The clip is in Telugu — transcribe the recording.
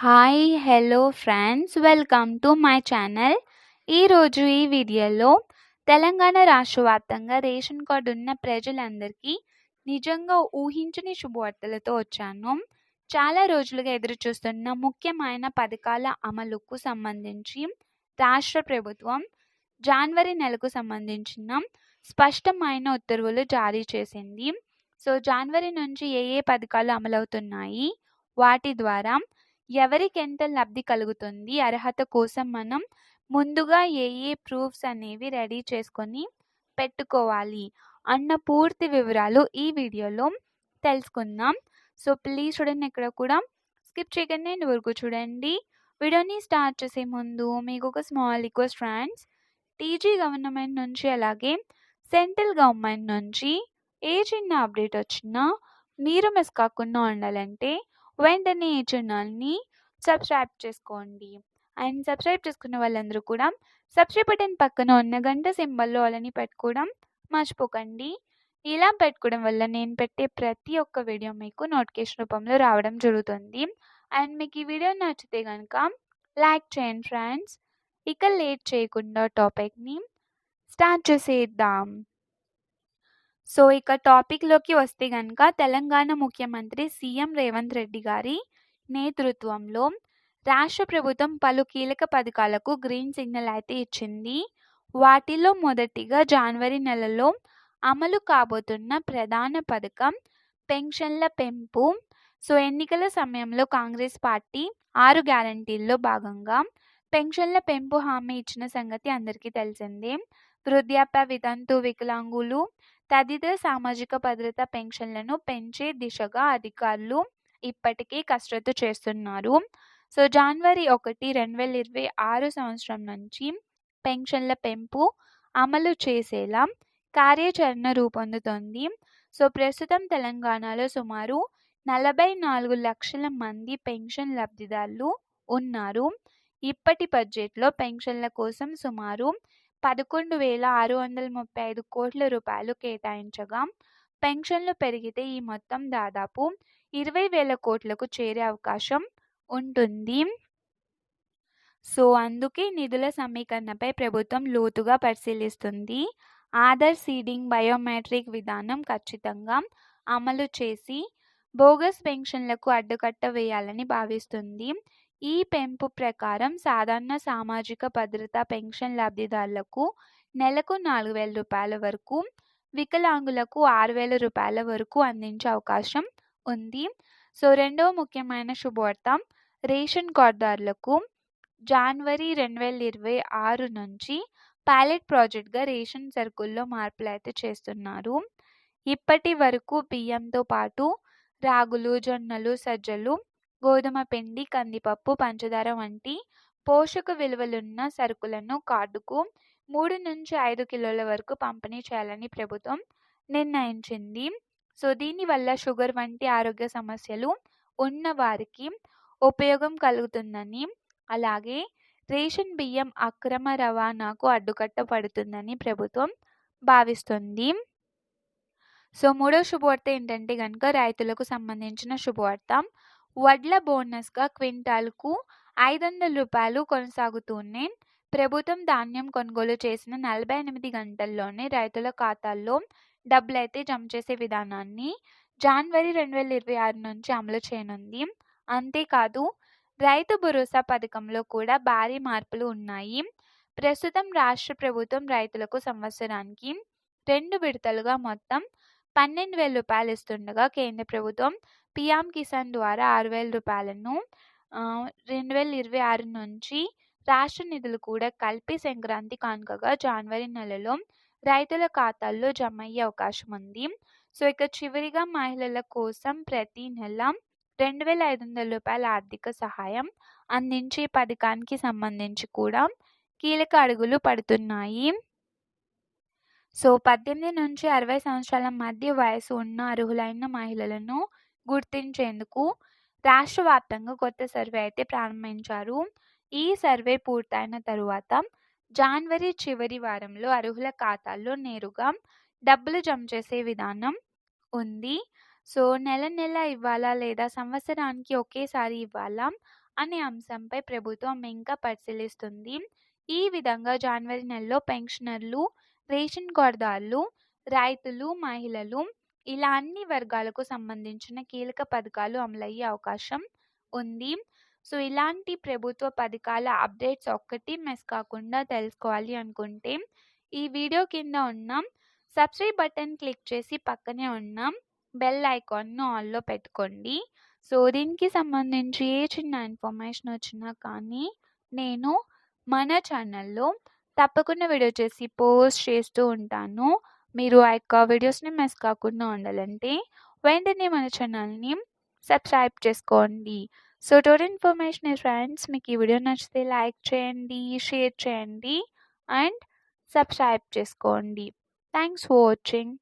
Hi hello friends welcome to my channel ఈరోజు ఈ వీడియోలో తెలంగాణ రాష్ట్ర వ్యాప్తంగా రేషన్ కార్డు ఉన్న ప్రజలందరికీ నిజంగా ఊహించని శుభవార్తలతో వచ్చాను. చాలా రోజులుగా ఎదురు చూస్తున్న ముఖ్యమైన పథకాల అమలుకు సంబంధించి రాష్ట్ర ప్రభుత్వం జనవరి నెలకు సంబంధించిన స్పష్టమైన ఉత్తర్వులు జారీ చేసింది. సో జనవరి నుంచి ఏ ఏ పథకాలు అమలవుతున్నాయి? వాటి ద్వారా ఎవరికెంత లబ్ధి కలుగుతుంది అర్హత కోసం మనం ముందుగా ఏ ఏ ప్రూఫ్స్ అనేవి రెడీ చేసుకొని పెట్టుకోవాలి అన్న పూర్తి వివరాలు ఈ వీడియోలో తెలుసుకుందాం. సో ప్లీజ్ చూడండి ఇక్కడ కూడా స్కిప్ చేయకండి అండ్ వరకు చూడండి. వీడియోని స్టార్ట్ చేసే ముందు మీకు ఒక small request friends. TG government నుంచి అలాగే సెంట్రల్ గవర్నమెంట్ నుంచి ఏ చిన్న అప్డేట్ వచ్చినా మీరు మిస్ కాకుండా ఉండాలంటే వెంటనే ఈ ఛానల్ని సబ్స్క్రైబ్ చేసుకోండి. అండ్ సబ్స్క్రైబ్ చేసుకున్న వాళ్ళందరూ కూడా సబ్స్క్రైబ్ బటన్ పక్కన ఉన్న గంట సింబల్లో అలాని పెట్టుకోవడం మర్చిపోకండి. ఇలా పెట్టుకోవడం వల్ల నేను పెట్టే ప్రతి ఒక్క వీడియో మీకు నోటిఫికేషన్ రూపంలో రావడం జరుగుతుంది. అండ్ మీకు ఈ వీడియో నచ్చితే కనుక లైక్ చేయండి ఫ్రెండ్స్. ఇక లేట్ చేయకుండా టాపిక్ని స్టార్ట్ చేసేద్దాం. సో ఇక టాపిక్లోకి వస్తే కనుక తెలంగాణ ముఖ్యమంత్రి సీఎం రేవంత్ రెడ్డి గారి నేతృత్వంలో రాష్ట్ర ప్రభుత్వం పలు కీలక పథకాలకు గ్రీన్ సిగ్నల్ అయితే ఇచ్చింది. వాటిలో మొదటిగా జనవరి నెలలో అమలు కాబోతున్న ప్రధాన పథకం పెన్షన్ల పెంపు. సో ఎన్నికల సమయంలో కాంగ్రెస్ పార్టీ ఆరు గ్యారంటీల్లో భాగంగా పెన్షన్ల పెంపు హామీ ఇచ్చిన సంగతి అందరికీ తెలిసిందే. వృద్ధాప్య వితంతు వికలాంగులు తదితర సామాజిక భద్రత పెన్షన్లను పెంచే దిశగా అధికారులు ఇప్పటికే కసరత్తు చేస్తున్నారు. సో జనవరి ఒకటి రెండు వేల ఇరవై ఆరు సంవత్సరం నుంచి పెన్షన్ల పెంపు అమలు చేసేలా కార్యాచరణ రూపొందుతోంది. సో ప్రస్తుతం తెలంగాణలో సుమారు నలభై నాలుగు లక్షల మంది పెన్షన్ లబ్ధిదారులు ఉన్నారు. ఇప్పటి బడ్జెట్లో పెన్షన్ల కోసం సుమారు పదకొండు వేల ఆరు వందల ముప్పై ఐదు కోట్ల రూపాయలు కేటాయించగా పెన్షన్లు పెరిగితే ఈ మొత్తం దాదాపు ఇరవై వేల కోట్లకు చేరే అవకాశం ఉంటుంది. సో అందుకే నిధుల సమీకరణపై ప్రభుత్వం లోతుగా పరిశీలిస్తుంది. ఆధార్ సీడింగ్ బయోమెట్రిక్ విధానం ఖచ్చితంగా అమలు చేసి బోగస్ పెన్షన్లకు అడ్డుకట్ట వేయాలని భావిస్తుంది. ఈ పెంపు ప్రకారం సాధారణ సామాజిక భద్రతా పెన్షన్ లబ్ధిదారులకు నెలకు నాలుగు వేల రూపాయల వరకు వికలాంగులకు ఆరు వేల రూపాయల వరకు అందించే అవకాశం ఉంది. సో రెండవ ముఖ్యమైన శుభవార్త రేషన్ కార్డుదారులకు జనవరి రెండు వేల ఇరవై ఆరు నుంచి ప్యాలెట్ ప్రాజెక్ట్గా రేషన్ సరుకుల్లో మార్పులు అయితే చేస్తున్నారు. ఇప్పటి వరకు బియ్యంతో పాటు రాగులు జొన్నలు సజ్జలు గోధుమ పిండి కందిపప్పు పంచదార వంటి పోషక విలువలున్న సరుకులను కార్డుకు మూడు నుంచి ఐదు కిలోల వరకు పంపిణీ చేయాలని ప్రభుత్వం నిర్ణయించింది. సో దీనివల్ల షుగర్ వంటి ఆరోగ్య సమస్యలు ఉన్న వారికి ఉపయోగం కలుగుతుందని అలాగే రేషన్ బియ్యం అక్రమ రవాణాకు అడ్డుకట్ట పడుతుందని ప్రభుత్వం భావిస్తుంది. సో మూడో శుభవార్త ఏంటంటే కనుక రైతులకు సంబంధించిన శుభవార్త. వడ్ల బోనస్గా క్వింటాల్కు ఐదు వందల రూపాయలు కొనసాగుతూనే ప్రభుత్వం ధాన్యం కొనుగోలు చేసిన నలభై ఎనిమిది గంటల్లోనే రైతుల ఖాతాల్లో డబ్బులైతే జమ చేసే విధానాన్ని జనవరి రెండు వేల ఇరవై ఆరు నుంచి అమలు చేయనుంది. అంతేకాదు రైతు భరోసా పథకంలో కూడా భారీ మార్పులు ఉన్నాయి. ప్రస్తుతం రాష్ట్ర ప్రభుత్వం రైతులకు సంవత్సరానికి రెండు విడతలుగా మొత్తం పన్నెండు వేల రూపాయలు ఇస్తుండగా కేంద్ర ప్రభుత్వం పిఎం కిసాన్ ద్వారా ఆరు వేల రూపాయలను రెండు వేల ఇరవై ఆరు నుంచి రాష్ట్ర నిధులు కూడా కలిపి సంక్రాంతి కానుకగా జనవరి నెలలో రైతుల ఖాతాల్లో జమ అయ్యే అవకాశం ఉంది. సో ఇక చివరిగా మహిళల కోసం ప్రతి నెల రెండు వేల ఐదు వందల రూపాయల ఆర్థిక సహాయం అందించే పథకానికి సంబంధించి కూడా కీలక అడుగులు పడుతున్నాయి. సో పద్దెనిమిది నుంచి అరవై సంవత్సరాల మధ్య వయసు ఉన్న అర్హులైన మహిళలను గుర్తించేందుకు రాష్ట్ర వ్యాప్తంగా కొత్త సర్వే అయితే ప్రారంభించారు ఈ సర్వే పూర్తయిన తరువాత జనవరి చివరి వారంలో అర్హుల ఖాతాల్లో నేరుగా డబ్బులు జమ చేసే విధానం ఉంది సో నెల నెల ఇవ్వాలా లేదా సంవత్సరానికి ఒకేసారి ఇవ్వాలా అనే అంశంపై ప్రభుత్వం ఇంకా పరిశీలిస్తుంది. ఈ విధంగా జనవరి నెలలో పెన్షనర్లు, రేషన్ కార్డుదారులు, రైతులు, మహిళలు ఇలా అన్ని వర్గాలకు సంబంధించిన కీలక పథకాలు అమలయ్యే అవకాశం ఉంది. సో, ఇలాంటి ప్రభుత్వ పథకాల అప్డేట్స్ ఒక్కటి మిస్ కాకుండా తెలుసుకోవాలి అనుకుంటే ఈ వీడియో కింద ఉన్న సబ్స్క్రైబ్ బటన్ క్లిక్ చేసి పక్కనే ఉన్న బెల్ ఐకాన్‌ను ఆల్‌లో పెట్టుకోండి. సో, దీనికి సంబంధించి ఏ చిన్న ఇన్ఫర్మేషన్ వచ్చినా కానీ నేను మన ఛానల్‌లో తప్పకుండా వీడియో చేసి పోస్ట్ చేస్తూ ఉంటాను. మీరు ఆ యొక్క వీడియోస్‌ని మిస్ కాకుండా ఉండాలంటే వెంటనే మన ఛానల్‌ని సబ్స్క్రైబ్ చేసుకోండి. సో, టోటల్ ఇన్ఫర్మేషన్ ఫ్రెండ్స్ మీకు ఈ వీడియో నచ్చితే లైక్ చేయండి, షేర్ చేయండి అండ్ సబ్స్క్రైబ్ చేసుకోండి. Thanks for watching.